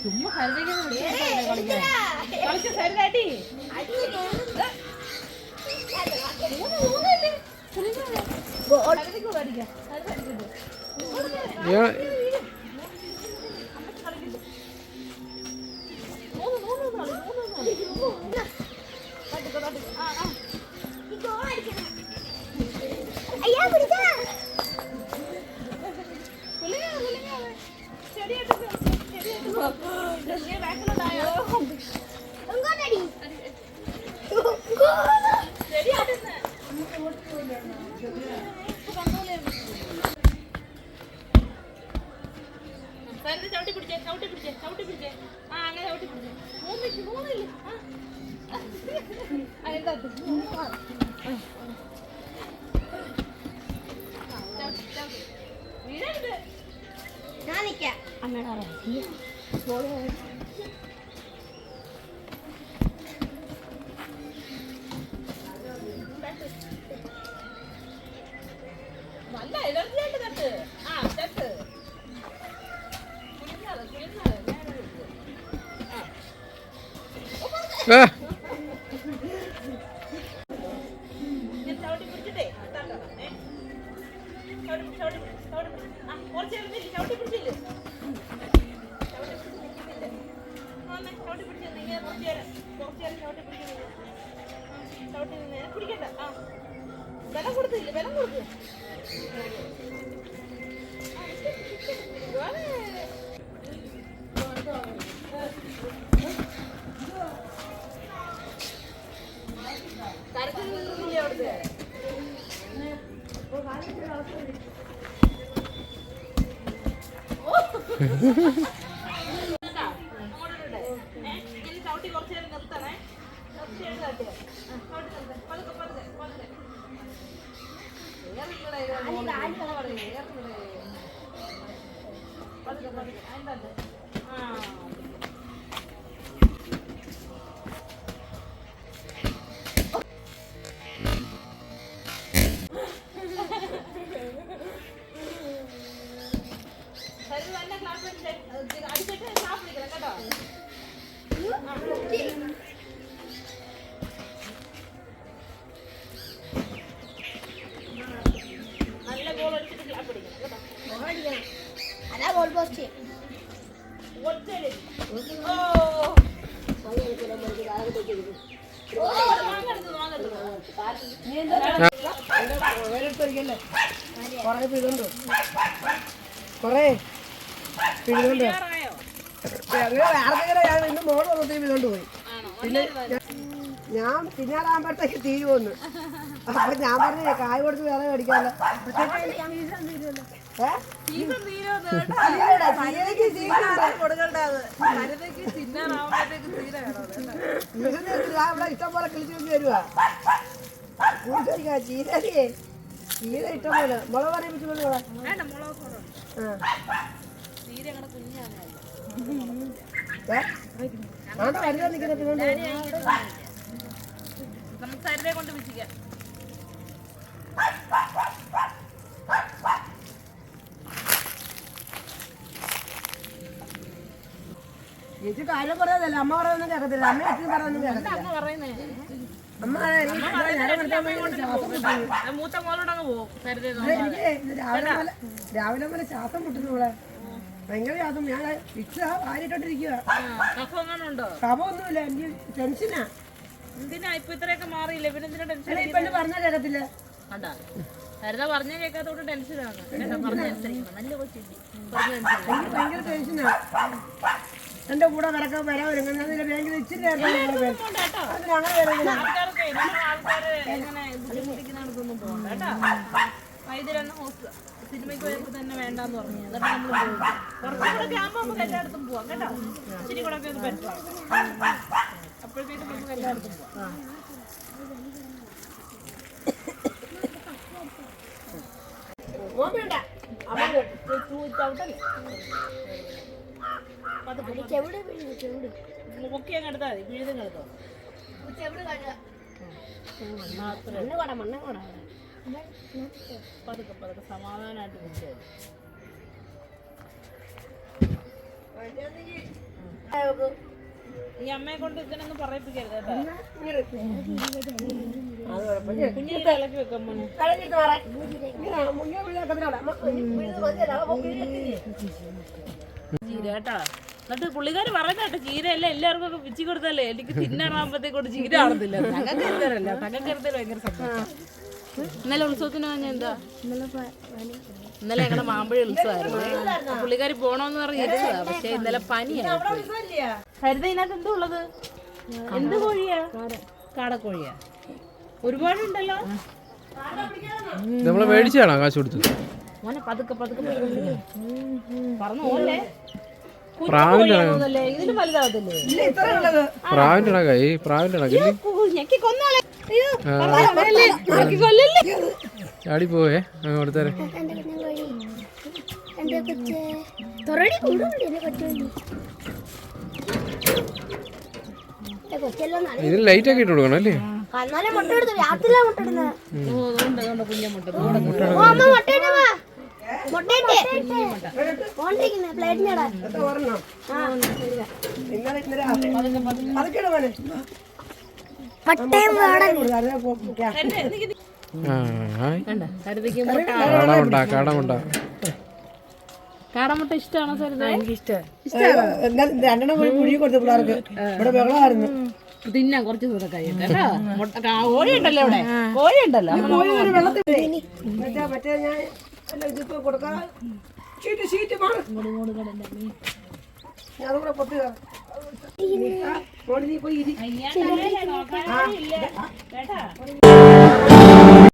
ചുമ്മാ സരിതയ്ക്ക് കളിച്ചു കളിച്ച സരിതാട്ടി Ya. ചവിട്ടി, ചവിട്ടി. അമ്മയുടെ അറിയാം നല്ല എനർജി ആയിട്ട് തട്ട് ആ തട്ട് ഞാൻ. ആ ആ, ഞാൻ ബലം കൊടുത്തില്ല? ബലം കൊടുക്ക്. കരച്ചിലില്ലേ അവിടുത്തെ? കേട്ടാ? പതുക്കെ, പതുക്കെ. അതിന്റെ അകത്ത്. Goal post? Oh. കൊറേ പിഴുതുണ്ട് കൊറേ പിഴുതുണ്ട്? ആർക്കെങ്കിലും ഞാൻ ഇന്ന് മോൾ വന്നത്തെ പിഴുതുണ്ട് പോയി പിന്നെ ഞാൻ- പിന്നാലാകുമ്പോഴത്തേക്ക് തീരുവന്ന് അപ്പൊ ഞാൻ പറഞ്ഞു കായ് കൊടുത്ത് വേറെ മേടിക്കാമല്ലോ ഏ? സീസൺ തീരുമെന്ന് കേട്ടോ. തീരൂടാ, തീരയ്ക്ക് തീരുന്നുണ്ട്. കൊടുക്കണ്ടത്. സരിതയ്ക്ക് തിന്നാറാവുമ്പോഴത്തേക്ക് തീരെ വേണം അത് കേട്ടോ. വിഷുവിന് ഇഷ്ടം പോലെ കിളിച്ചു ചീര ഇഷ്ടം പോലെ മുളക് കറി വെച്ച് മുളക് വരുന്ന നിൽക്കുന്ന നമുക്ക് കൊണ്ട് വിളിച്ചിക്കാം ചേച്ചി കാര്യം പറയാതല്ല. അമ്മ കേൾക്കത്തില്ല അമ്മ കേൾക്കത്തില്ല അമ്മ മൂത്ത പോകും എനിക്ക് രാവിലെ മുതൽ രാവിലെ മുതൽ ശ്വാസം മുട്ടുന്നു ഇവിടെ. ഭയങ്കര ശ്വാസം. ഞാൻ ഇച്ച വാരിട്ടോണ്ടിരിക്കുക കഫമൊന്നുമില്ല. എനിക്ക് ടെൻഷനാ. എന്തിനാ? ഇപ്പൊ ഇത്രയൊക്കെ മാറിയില്ല? പിന്നെ എന്തിനാ ടെൻഷൻ പെണ്ണ് പറഞ്ഞാൽ കേൾക്കത്തില്ല കണ്ടാ? പറഞ്ഞ കേൾക്കാത്തോണ്ട് ടെൻഷനാണ്. നല്ല കൊച്ചു ഭയങ്കര ടെൻഷനാ. എന്റെ കൂടെ കിടക്കാൻ വരാൻ കേട്ടോ. വൈദ്യരെണ്ണം ഹോസ് സിനിമയ്ക്ക് തന്നെ പറഞ്ഞു. അതൊക്കെ നമ്മൾ പോകും പൊക്കി അങ്ങ് എടുത്താൽ മതി പിഴുതും കിടത്തോ മണ്ണ് കൊട മണ്ണ് കൊട. പതുക്കെ പതുക്കെ സമാധാനമായിട്ട് കുടിച്ചാൽ ഈ അമ്മയെ കൊണ്ട് ഇതിനൊന്നും പറയിപ്പിക്കരുത് കേട്ടോ. കുഞ്ഞിനെ ഇളക്കി വെക്കാൻ മോനെ കേട്ടോ. എന്നിട്ട് പുള്ളിക്കാർ പറയുന്ന കേട്ടോ ചീരയല്ല എല്ലാവർക്കും ഒക്കെ പിച്ചി കൊടുത്തല്ലേ എനിക്ക് തിന്നാറാകുമ്പോഴത്തേക്കൊണ്ട് ചീര ആണെന്നില്ല തങ്ങൾക്ക് എന്തരല്ല തങ്ങൾക്ക് ഭയങ്കര സന്തോഷം ഇന്നലെ ഉത്സവത്തിന് പറഞ്ഞ എന്താ? ഇന്നലെ ഞങ്ങളുടെ മാമ്പഴ ഉത്സവമായിരുന്നു പുള്ളിക്കാരി പോണോന്ന് പറഞ്ഞിരുന്നതാ പക്ഷെ ഇന്നലെ പനിയായിരുന്നു ഹരിത ഇതിനകത്ത് എന്തോ ഉള്ളത്? എന്ത് കോഴിയാ? കാടക്കോഴിയാ. ഒരുപാടുണ്ടല്ലോ? നമ്മളെ മേടിച്ചാണോ കാശ് കൊടുത്തു. മോനെ പതുക്കെ പതുക്കെ പറഞ്ഞു പോലെ പ്രാവിന്റെ ഈ പ്രാവിന്റെ ചാടി പോവേ കൊടുത്തേരെ. ഇതിന് ലൈറ്റ് ഒക്കെ ഇട്ട് കൊടുക്കണം അല്ലേ? മുട്ട എടുത്തു രാത്രിയിലാ മുട്ട കാടമുട്ട. ഇഷ്ടമാണോ സരിത രണ്ടെണ്ണം പോയി കുഴി കൊടുത്തു പിള്ളേർക്ക് ഇവിടെ ബഹളമായിരുന്നു. തിന്നാൻ കുറച്ച് ദൂരം കഴിയട്ടെ കേട്ടോ? കോഴി ഉണ്ടല്ലോ ഇവിടെ. കോഴി ഉണ്ടല്ലോ അമ്മ പോയി ഒരു വെള്ളത്തിൽ പോയി. മറ്റേ മറ്റേ ഞാൻ അല്ല ഇതിപ്പോ കൊടുക്കാം